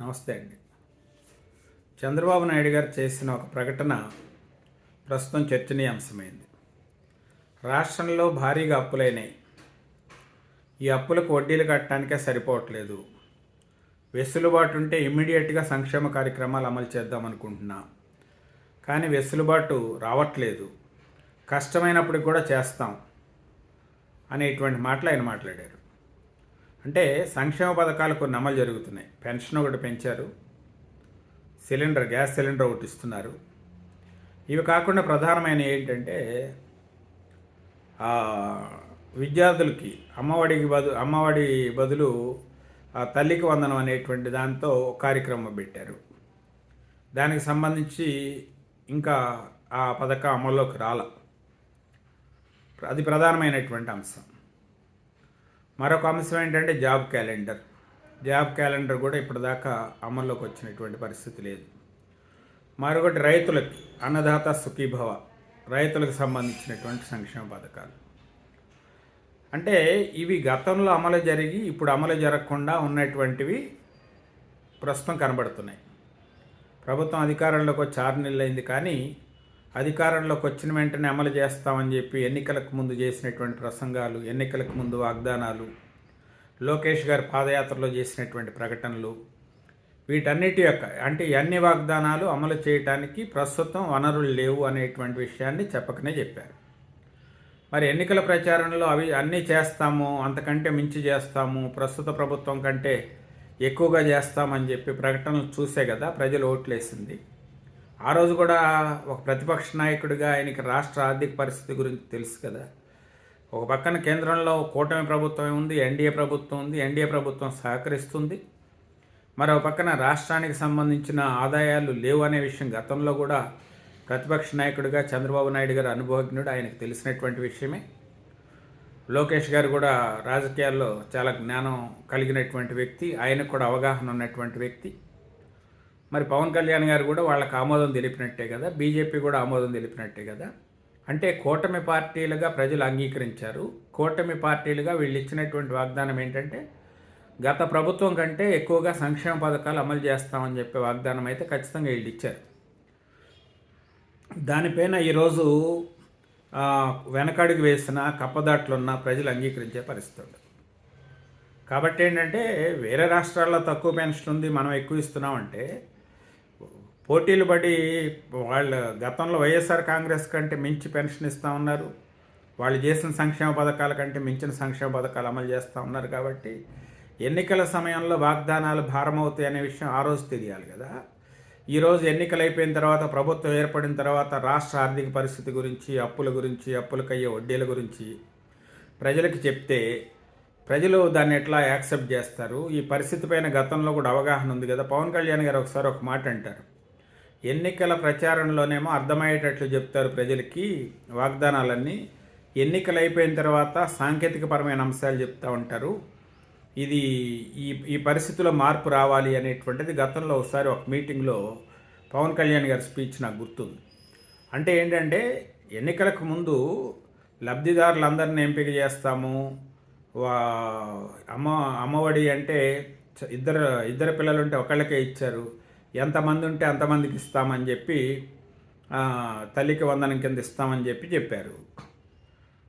నమస్తే అండి. చంద్రబాబు నాయుడు గారు చేసిన ఒక ప్రకటన ప్రస్తుతం చర్చనీయాంశమైంది. రాష్ట్రంలో భారీగా అప్పులైనాయి. ఈ అప్పులకు వడ్డీలు కట్టడానికే సరిపోవట్లేదు. వెసులుబాటు ఉంటే ఇమ్మీడియట్గా సంక్షేమ కార్యక్రమాలు అమలు చేద్దాం అనుకుంటున్నా. కానీ వెసులుబాటు రావట్లేదు. కష్టమైనప్పుడు కూడా చేస్తాం అనేటువంటి మాటలు ఆయన మాట్లాడారు. అంటే సంక్షేమ పథకాలు కొన్ని అమలు జరుగుతున్నాయి. పెన్షన్ ఒకటి పెంచారు. సిలిండర్ గ్యాస్ సిలిండర్ ఒకటి ఇస్తున్నారు. ఇవి కాకుండా ప్రధానమైన ఏంటంటే విద్యార్థులకి అమ్మఒడికి బదు అమ్మఒడి బదులు తల్లికి వందనం అనేటువంటి దాంతో కార్యక్రమం పెట్టారు. దానికి సంబంధించి ఇంకా ఆ పథకం అమల్లోకి రాల. అది ప్రధానమైనటువంటి అంశం. మరొక అంశం ఏంటంటే జాబ్ క్యాలెండర్. జాబ్ క్యాలెండర్ కూడా ఇప్పటిదాకా అమల్లోకి వచ్చినటువంటి పరిస్థితి లేదు. మరొకటి రైతులకి అన్నదాత సుఖీభవ రైతులకు సంబంధించినటువంటి సంక్షేమ పథకాలు. అంటే ఇవి గతంలో అమలు జరిగి ఇప్పుడు అమలు జరగకుండా ఉన్నటువంటివి ప్రస్తుతం కనబడుతున్నాయి. ప్రభుత్వం అధికారంలోకి వచ్చి ఆరు నెలలు అయింది కానీ అధికారంలోకి వచ్చిన వెంటనే అమలు చేస్తామని చెప్పి ఎన్నికలకు ముందు చేసినటువంటి ప్రసంగాలు ఎన్నికలకు ముందు వాగ్దానాలు లోకేష్ గారు పాదయాత్రలో చేసినటువంటి ప్రకటనలు వీటన్నిటి యొక్క అంటే అన్ని వాగ్దానాలు అమలు చేయడానికి ప్రస్తుతం వనరులు లేవు అనేటువంటి విషయాన్ని చెప్పకనే చెప్పారు. మరి ఎన్నికల ప్రచారంలో అవి అన్నీ చేస్తాము అంతకంటే మించి చేస్తాము ప్రస్తుత ప్రభుత్వం కంటే ఎక్కువగా చేస్తామని చెప్పి ప్రకటనలు చూసే కదా ప్రజలు ఓట్లేసింది. ఆ రోజు కూడా ఒక ప్రతిపక్ష నాయకుడిగా ఆయనకి రాష్ట్ర ఆర్థిక పరిస్థితి గురించి తెలుసు కదా. ఒక పక్కన కేంద్రంలో కూటమి ప్రభుత్వం ఉంది ఎన్డీఏ ప్రభుత్వం ఉంది ఎన్డీఏ ప్రభుత్వం సహకరిస్తుంది. మరో పక్కన రాష్ట్రానికి సంబంధించిన ఆదాయాలు లేవు అనే విషయం గతంలో కూడా ప్రతిపక్ష నాయకుడిగా చంద్రబాబు నాయుడు గారు అనుభవజ్ఞుడు ఆయనకు తెలిసినటువంటి విషయమే. లోకేష్ గారు కూడా రాజకీయాల్లో చాలా జ్ఞానం కలిగినటువంటి వ్యక్తి ఆయనకు కూడా అవగాహన ఉన్నటువంటి వ్యక్తి. మరి పవన్ కళ్యాణ్ గారు కూడా వాళ్ళకి ఆమోదం తెలిపినట్టే కదా బీజేపీ కూడా ఆమోదం తెలిపినట్టే కదా? అంటే కూటమి పార్టీలుగా ప్రజలు అంగీకరించారు. కూటమి పార్టీలుగా వీళ్ళు ఇచ్చినటువంటి వాగ్దానం ఏంటంటే గత ప్రభుత్వం కంటే ఎక్కువగా సంక్షేమ పథకాలు అమలు చేస్తామని చెప్పే వాగ్దానం అయితే ఖచ్చితంగా వీళ్ళు ఇచ్చారు. దానిపైన ఈరోజు వెనకడుగు వేసిన కప్పదాట్లున్న ప్రజలు అంగీకరించే పరిస్థితి ఉంది. కాబట్టి ఏంటంటే వేరే రాష్ట్రాల్లో తక్కువ పెన్షన్ ఉంది మనం ఎక్కువ ఇస్తున్నామంటే పోటీలు పడి వాళ్ళు గతంలో వైఎస్ఆర్ కాంగ్రెస్ కంటే మించి పెన్షన్ ఇస్తూ ఉన్నారు. వాళ్ళు చేసిన సంక్షేమ పథకాల కంటే మించిన సంక్షేమ పథకాలు అమలు చేస్తూ ఉన్నారు కాబట్టి ఎన్నికల సమయంలో వాగ్దానాలు భారమవుతాయి అనే విషయం ఆ రోజు తెలియాలి కదా. ఈరోజు ఎన్నికలు అయిపోయిన తర్వాత ప్రభుత్వం ఏర్పడిన తర్వాత రాష్ట్ర ఆర్థిక పరిస్థితి గురించి అప్పుల గురించి అప్పులకయ్యే వడ్డీల గురించి ప్రజలకు చెప్తే ప్రజలు దాన్ని ఎట్లా యాక్సెప్ట్ చేస్తారు? ఈ పరిస్థితి పైన గతంలో కూడా అవగాహన ఉంది కదా. పవన్ కళ్యాణ్ గారు ఒకసారి ఒక మాట అంటారు. ఎన్నికల ప్రచారంలోనేమో అర్థమయ్యేటట్లు చెప్తారు ప్రజలకి వాగ్దానాలన్నీ. ఎన్నికలు అయిపోయిన తర్వాత సాంకేతికపరమైన అంశాలు చెప్తూ ఉంటారు. ఇది ఈ ఈ పరిస్థితుల్లో మార్పు రావాలి అనేటువంటిది గతంలో ఒకసారి ఒక మీటింగ్లో పవన్ కళ్యాణ్ గారి స్పీచ్ నాకు గుర్తుంది. అంటే ఏంటంటే ఎన్నికలకు ముందు లబ్ధిదారులందరిని ఎంపిక చేస్తాము. వా అమ్మ అమ్మఒడి అంటే ఇద్దరు ఇద్దరు పిల్లలు ఉంటే ఒకళ్ళకే ఇచ్చారు. ఎంతమంది ఉంటే అంతమందికి ఇస్తామని చెప్పి తల్లికి వందనం కింద ఇస్తామని చెప్పి చెప్పారు.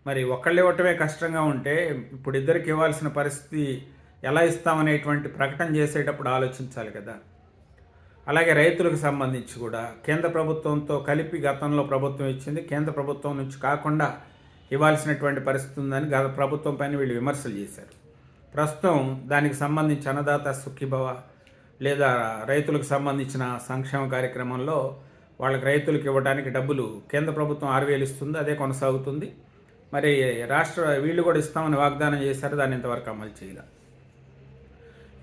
మరి ఒక్కళ్ళు ఇవ్వటమే కష్టంగా ఉంటే ఇప్పుడు ఇద్దరికి ఇవ్వాల్సిన పరిస్థితి ఎలా ఇస్తామనేటువంటి ప్రకటన చేసేటప్పుడు ఆలోచించాలి కదా. అలాగే రైతులకు సంబంధించి కూడా కేంద్ర ప్రభుత్వంతో కలిపి గతంలో ప్రభుత్వం ఇచ్చింది కేంద్ర ప్రభుత్వం నుంచి కాకుండా ఇవ్వాల్సినటువంటి పరిస్థితి ఉందని గత ప్రభుత్వం పైన వీళ్ళు విమర్శలు చేశారు. ప్రస్తుతం దానికి సంబంధించి అన్నదాత సుఖీభవ లేదా రైతులకు సంబంధించిన సంక్షేమ కార్యక్రమంలో వాళ్ళకి రైతులకు ఇవ్వడానికి డబ్బులు కేంద్ర ప్రభుత్వం ఆరు వేలు ఇస్తుంది అదే కొనసాగుతుంది. మరి రాష్ట్ర వీళ్ళు కూడా ఇస్తామని వాగ్దానం చేశారు దాన్ని ఇంతవరకు అమలు చేయలే.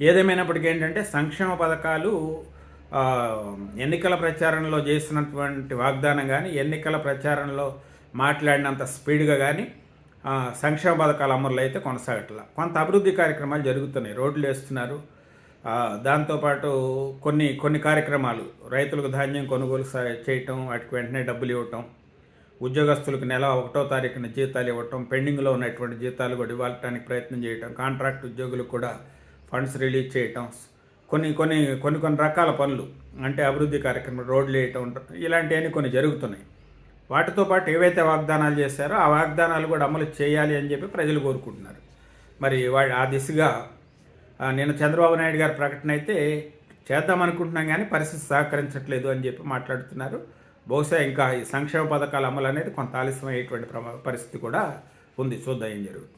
ఏదేమైనప్పటికీ ఏంటంటే సంక్షేమ పథకాలు ఎన్నికల ప్రచారంలో చేసినటువంటి వాగ్దానం కానీ ఎన్నికల ప్రచారంలో మాట్లాడినంత స్పీడ్గా కానీ సంక్షేమ పథకాల అమలు అయితే కొనసాగట్లా. కొంత అభివృద్ధి కార్యక్రమాలు జరుగుతున్నాయి. రోడ్లు వేస్తున్నారు దాంతోపాటు కొన్ని కొన్ని కార్యక్రమాలు. రైతులకు ధాన్యం కొనుగోలు చేయటం వాటికి వెంటనే డబ్బులు ఇవ్వటం ఉద్యోగస్తులకు నెల ఒకటో తారీఖున జీతాలు ఇవ్వటం పెండింగ్లో ఉన్నటువంటి జీతాలు కూడా ఇవ్వటానికి ప్రయత్నం చేయటం కాంట్రాక్ట్ ఉద్యోగులకు కూడా ఫండ్స్ రిలీజ్ చేయటం కొన్ని కొన్ని కొన్ని కొన్ని రకాల పనులు. అంటే అభివృద్ధి కార్యక్రమాలు రోడ్లు వేయటం ఇలాంటివన్నీ కొన్ని జరుగుతున్నాయి. వాటితో పాటు ఏవైతే వాగ్దానాలు చేశారో ఆ వాగ్దానాలు కూడా అమలు చేయాలి అని చెప్పి ప్రజలు కోరుకుంటున్నారు. మరి వాడి ఆ దిశగా నేను చంద్రబాబు నాయుడు గారి ప్రకటన అయితే చేద్దాం అనుకుంటున్నాం కానీ పరిస్థితి సహకరించట్లేదు అని చెప్పి మాట్లాడుతున్నారు. బహుశా ఇంకా ఈ సంక్షేమ పథకాల అమలు అనేది కొంత ఆలస్యం అయ్యేటువంటి ప్రమా పరిస్థితి కూడా ఉంది. చూద్దాం ఏం జరుగుతుంది.